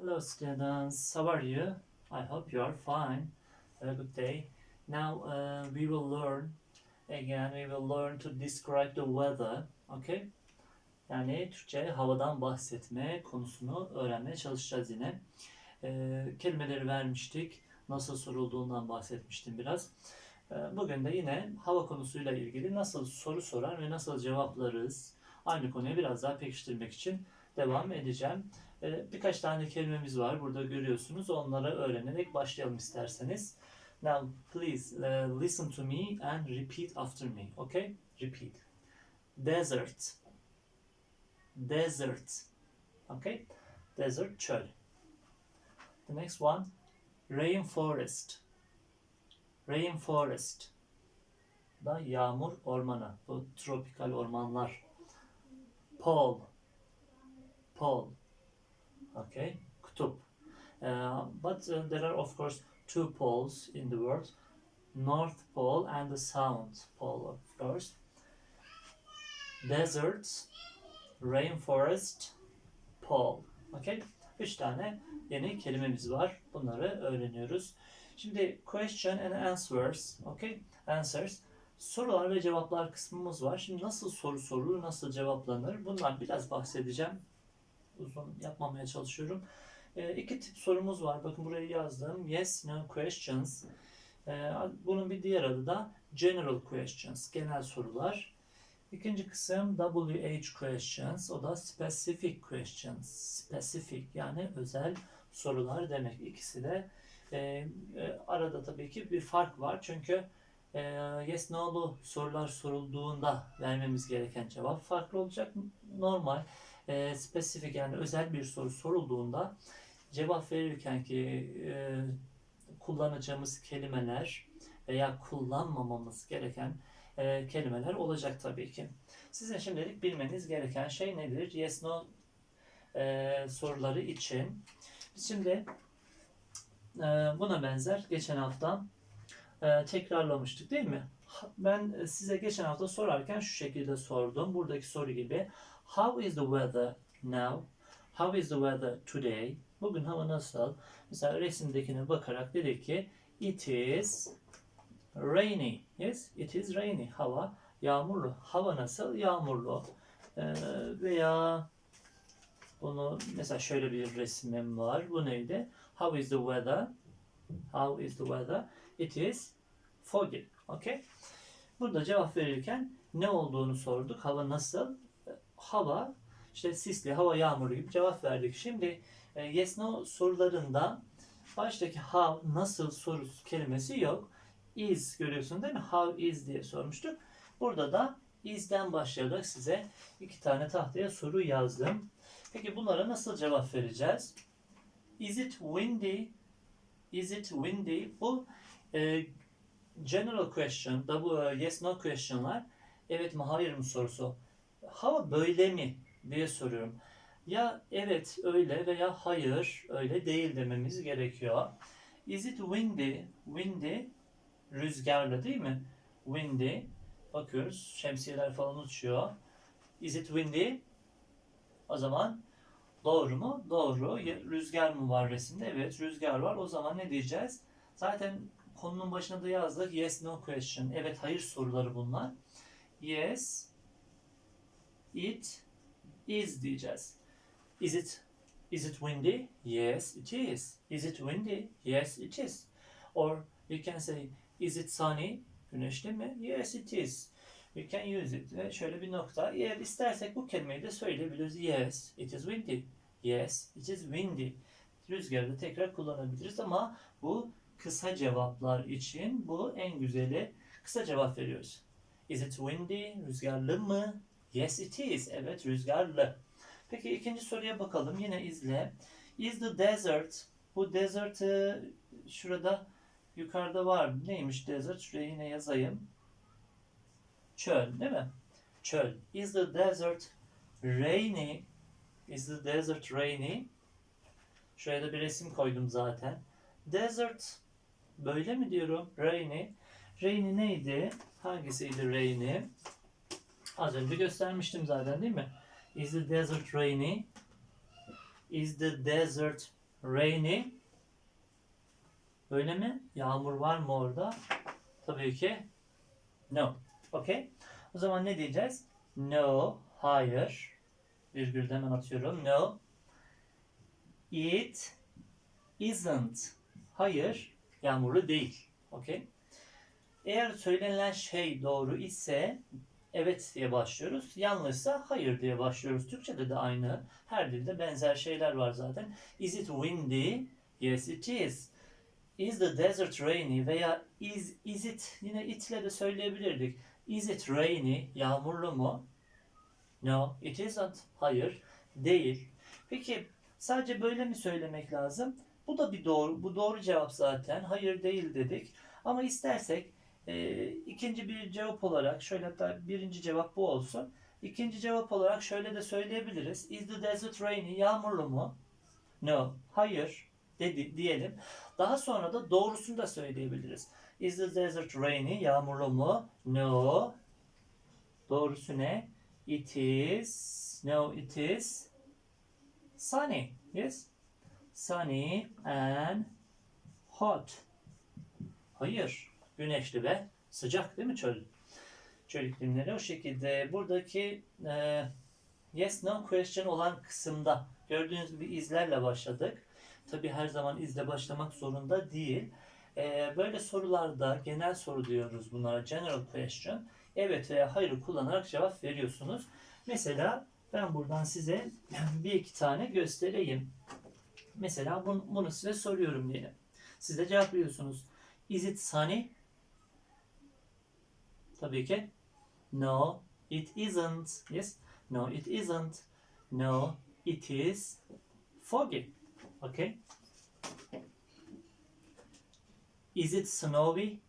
Hello students, how are you? I hope you are fine. Have a good day. Now uh, we will learn again. We will learn to describe the weather. Okay? Yani Türkçe havadan bahsetme konusunu öğrenmeye çalışacağız yine. Ee, kelimeleri vermiştik. Nasıl sorulduğundan bahsetmiştim biraz. Ee, bugün de yine hava konusuyla ilgili nasıl soru sorar ve nasıl cevaplarız aynı konuyu biraz daha pekiştirmek için devam edeceğim. Ee, birkaç tane kelimemiz var burada görüyorsunuz. Onları öğrenerek başlayalım isterseniz. Now please uh, listen to me and repeat after me. Okay? Repeat. Desert. Desert. Okay? Desert çöl. The next one rainforest. Rainforest. Da yağmur ormanı. Bu tropikal ormanlar. Pole. Pole. Okay, kutup. Uh, but uh, there are of course two poles in the world, North Pole and the South Pole of course. Deserts, rainforest, pole. Okay, üç tane yeni kelimemiz var. Bunları öğreniyoruz. Şimdi question and answers. Okay, answers. Sorular ve cevaplar kısmımız var. Şimdi nasıl soru sorulur, nasıl cevaplanır? Bundan biraz bahsedeceğim uzun yapmamaya çalışıyorum. E, iki tip sorumuz var. Bakın buraya yazdım. Yes, no questions. E, bunun bir diğer adı da general questions. Genel sorular. İkinci kısım WH questions. O da specific questions. Specific yani özel sorular demek. İkisi de e, e, arada tabii ki bir fark var. Çünkü e, yes no'lu sorular sorulduğunda vermemiz gereken cevap farklı olacak. Normal e, spesifik yani özel bir soru sorulduğunda cevap verirken ki e, kullanacağımız kelimeler veya kullanmamamız gereken e, kelimeler olacak tabii ki. Sizin şimdilik bilmeniz gereken şey nedir? Yes no e, soruları için. Şimdi e, buna benzer geçen hafta e, tekrarlamıştık değil mi? Ben size geçen hafta sorarken şu şekilde sordum. Buradaki soru gibi. How is the weather now? How is the weather today? Bugün hava nasıl? Mesela resimdekine bakarak dedik ki it is rainy. Yes, it is rainy. Hava yağmurlu. Hava nasıl? Yağmurlu. Ee, veya bunu mesela şöyle bir resmim var. Bu neydi? How is the weather? How is the weather? It is foggy. Okay? Burada cevap verirken ne olduğunu sorduk. Hava nasıl? hava işte sisli, hava yağmuru gibi cevap verdik. Şimdi e, yes no sorularında baştaki how nasıl sorusu kelimesi yok. Is görüyorsun değil mi? How is diye sormuştuk. Burada da is'den başlayarak size iki tane tahtaya soru yazdım. Peki bunlara nasıl cevap vereceğiz? Is it windy? Is it windy? Bu e, general question, e, yes no question'lar evet mi hayır mı sorusu hava böyle mi diye soruyorum. Ya evet öyle veya hayır öyle değil dememiz gerekiyor. Is it windy? Windy rüzgarlı değil mi? Windy. Bakıyoruz şemsiyeler falan uçuyor. Is it windy? O zaman doğru mu? Doğru. Rüzgar mı var resimde? Evet rüzgar var. O zaman ne diyeceğiz? Zaten konunun başına da yazdık. Yes no question. Evet hayır soruları bunlar. Yes It is diyeceğiz. Is it is it windy? Yes, it is. Is it windy? Yes, it is. Or you can say is it sunny? Güneşli mi? Yes, it is. We can use it. Ve şöyle bir nokta. Eğer istersek bu kelimeyi de söyleyebiliriz. Yes, it is windy. Yes, it is windy. Rüzgarı da tekrar kullanabiliriz ama bu kısa cevaplar için bu en güzeli. Kısa cevap veriyoruz. Is it windy? Rüzgarlı mı? Yes it is. Evet rüzgarlı. Peki ikinci soruya bakalım. Yine izle. Is the desert? Bu desert e, şurada yukarıda var. Neymiş desert? Şuraya yine yazayım. Çöl değil mi? Çöl. Is the desert rainy? Is the desert rainy? Şuraya da bir resim koydum zaten. Desert böyle mi diyorum? Rainy. Rainy neydi? Hangisiydi rainy? Az önce göstermiştim zaten değil mi? Is the desert rainy? Is the desert rainy? Öyle mi? Yağmur var mı orada? Tabii ki no. Okay. O zaman ne diyeceğiz? No, hayır. Virgülden hemen atıyorum. No. It isn't. Hayır, yağmurlu değil. Okay. Eğer söylenilen şey doğru ise evet diye başlıyoruz. Yanlışsa hayır diye başlıyoruz. Türkçede de aynı. Her dilde benzer şeyler var zaten. Is it windy? Yes it is. Is the desert rainy? Veya is, is it? Yine itle de söyleyebilirdik. Is it rainy? Yağmurlu mu? No, it isn't. Hayır, değil. Peki sadece böyle mi söylemek lazım? Bu da bir doğru, bu doğru cevap zaten. Hayır değil dedik. Ama istersek e, ikinci bir cevap olarak şöyle hatta birinci cevap bu olsun. İkinci cevap olarak şöyle de söyleyebiliriz. Is the desert rainy? Yağmurlu mu? No. Hayır dedi, diyelim. Daha sonra da doğrusunu da söyleyebiliriz. Is the desert rainy? Yağmurlu mu? No. Doğrusu ne? It is. No, it is sunny. Yes. Sunny and hot. Hayır. Güneşli ve sıcak değil mi çöl? Çöl iklimleri o şekilde. Buradaki e, yes no question olan kısımda gördüğünüz gibi izlerle başladık. Tabi her zaman izle başlamak zorunda değil. E, böyle sorularda genel soru diyoruz bunlara. General question. Evet veya hayır kullanarak cevap veriyorsunuz. Mesela ben buradan size bir iki tane göstereyim. Mesela bunu, bunu size soruyorum diyelim. Siz de cevaplıyorsunuz. Is it sunny? Tabii ki. No, it isn't. Yes. No, it isn't. No, it is foggy. Okay. Is it snowy?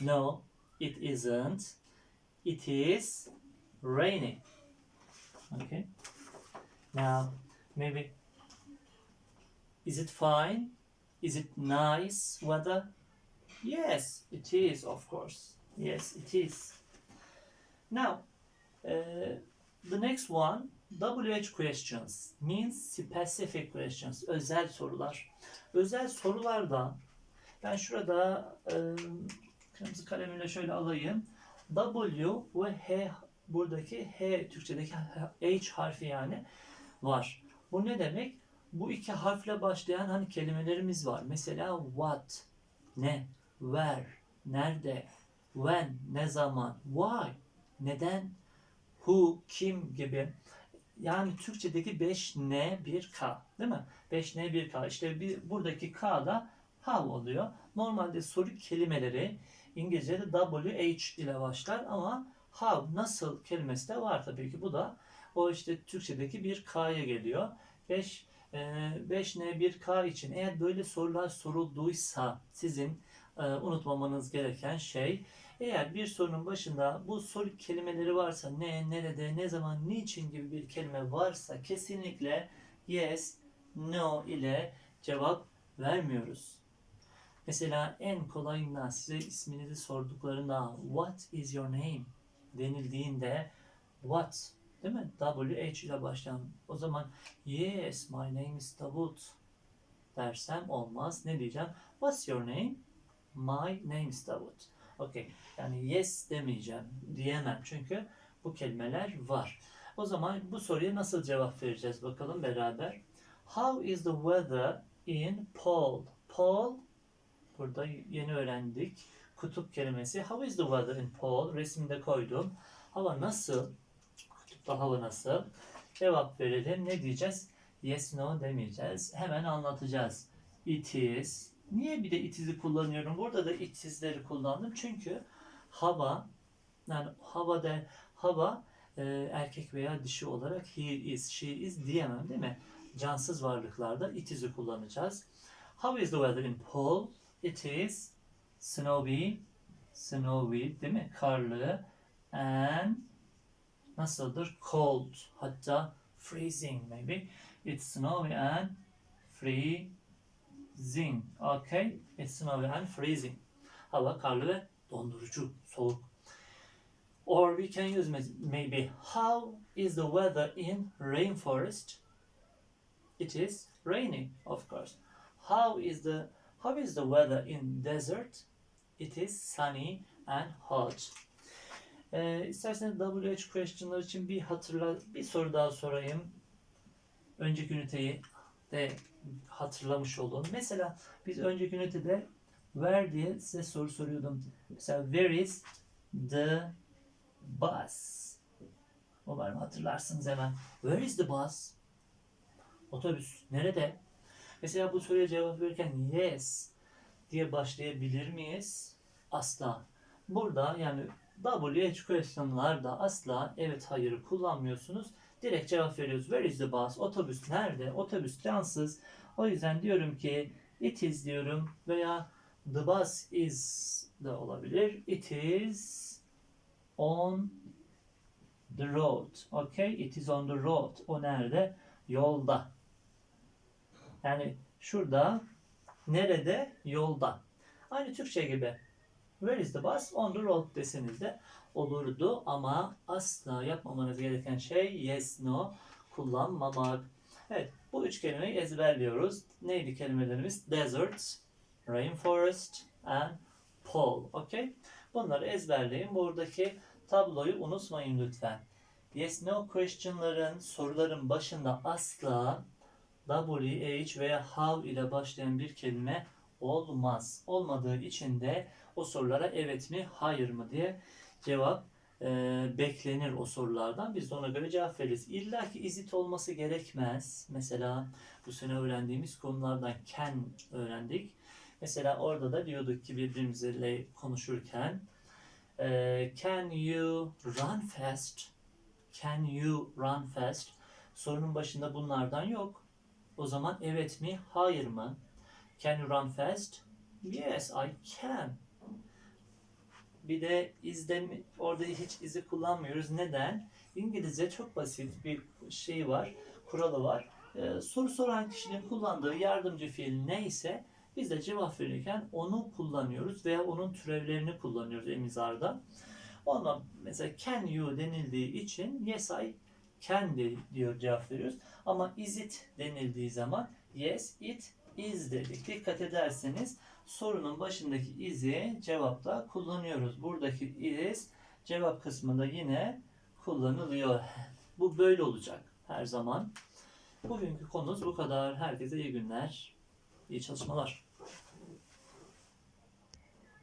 No, it isn't. It is rainy. Okay. Now, maybe is it fine? Is it nice weather? Yes, it is, of course. Yes, it is. Now, uh, the next one, WH questions means specific questions, özel sorular. Özel sorularda ben şurada e, kırmızı kalemle şöyle alayım. W ve H buradaki H Türkçedeki H harfi yani var. Bu ne demek? Bu iki harfle başlayan hani kelimelerimiz var. Mesela what, ne, where, nerede, when, ne zaman, why, neden, who, kim gibi. Yani Türkçedeki 5 N 1 K değil mi? 5 N 1 K. İşte bir, buradaki K da how oluyor. Normalde soru kelimeleri İngilizce'de WH ile başlar ama how, nasıl kelimesi de var tabii ki. Bu da o işte Türkçedeki bir K'ya geliyor. 5 5N 1K için eğer böyle sorular sorulduysa sizin e, unutmamanız gereken şey eğer bir sorunun başında bu soru kelimeleri varsa ne, nerede, ne zaman, niçin gibi bir kelime varsa kesinlikle yes, no ile cevap vermiyoruz. Mesela en kolayından size isminizi sorduklarında what is your name denildiğinde what değil mi? WH ile başlayan. O zaman yes my name is Davut dersem olmaz. Ne diyeceğim? What's your name? My name is Davut. Okay. Yani yes demeyeceğim. Diyemem. Çünkü bu kelimeler var. O zaman bu soruya nasıl cevap vereceğiz bakalım beraber. How is the weather in Paul? Paul burada yeni öğrendik. Kutup kelimesi. How is the weather in Paul? Resimde koydum. Hava nasıl? Hava nasıl? Cevap verelim. Ne diyeceğiz? Yes, no demeyeceğiz. Hemen anlatacağız. It is. Niye bir de it is'i kullanıyorum? Burada da it is'leri kullandım. Çünkü hava yani havada hava e, erkek veya dişi olarak he is, she is diyemem değil mi? Cansız varlıklarda it is'i kullanacağız. How is the weather in Paul? It is snowy, snowy değil mi? Karlı and nasıldır? Cold. Hatta freezing maybe. It's snowy and freezing. Okay. It's snowy and freezing. Hava karlı ve dondurucu, soğuk. Or we can use maybe how is the weather in rainforest? It is raining, of course. How is the how is the weather in desert? It is sunny and hot. Ee, isterseniz WH question'lar için bir hatırla bir soru daha sorayım. Önceki üniteyi de hatırlamış olun. Mesela biz önceki ünitede where diye size soru soruyordum. Mesela where is the bus? Umarım hatırlarsınız hemen. Where is the bus? Otobüs nerede? Mesela bu soruya cevap verirken yes diye başlayabilir miyiz? Asla. Burada yani WH question'larda asla evet hayır kullanmıyorsunuz. Direkt cevap veriyoruz. Where is the bus? Otobüs nerede? Otobüs cansız. O yüzden diyorum ki it is diyorum veya the bus is de olabilir. It is on the road. Okay? It is on the road. O nerede? Yolda. Yani şurada nerede? Yolda. Aynı Türkçe gibi. Where is the bus? On the road deseniz de olurdu ama asla yapmamanız gereken şey yes, no kullanmamak. Evet, bu üç kelimeyi ezberliyoruz. Neydi kelimelerimiz? Desert, rainforest and pole. Okay? Bunları ezberleyin. Buradaki tabloyu unutmayın lütfen. Yes, no question'ların, soruların başında asla WH veya how ile başlayan bir kelime olmaz. Olmadığı için de o sorulara evet mi, hayır mı diye cevap e, beklenir o sorulardan. Biz de ona göre cevap veririz. İlla ki izit olması gerekmez. Mesela bu sene öğrendiğimiz konulardan can öğrendik. Mesela orada da diyorduk ki birbirimizle konuşurken e, can you run fast? Can you run fast? Sorunun başında bunlardan yok. O zaman evet mi, hayır mı? Can you run fast? Yes, I can. Bir de izde mi- orada hiç izi kullanmıyoruz. Neden? İngilizce çok basit bir şey var, kuralı var. Ee, soru soran kişinin kullandığı yardımcı fiil neyse biz de cevap verirken onu kullanıyoruz veya onun türevlerini kullanıyoruz emizarda. Ondan mesela can you denildiği için yes I can diyor cevap veriyoruz. Ama is it denildiği zaman yes it is dedik. Dikkat ederseniz sorunun başındaki is'i cevapta kullanıyoruz. Buradaki is cevap kısmında yine kullanılıyor. Bu böyle olacak her zaman. Bugünkü konumuz bu kadar. Herkese iyi günler, iyi çalışmalar.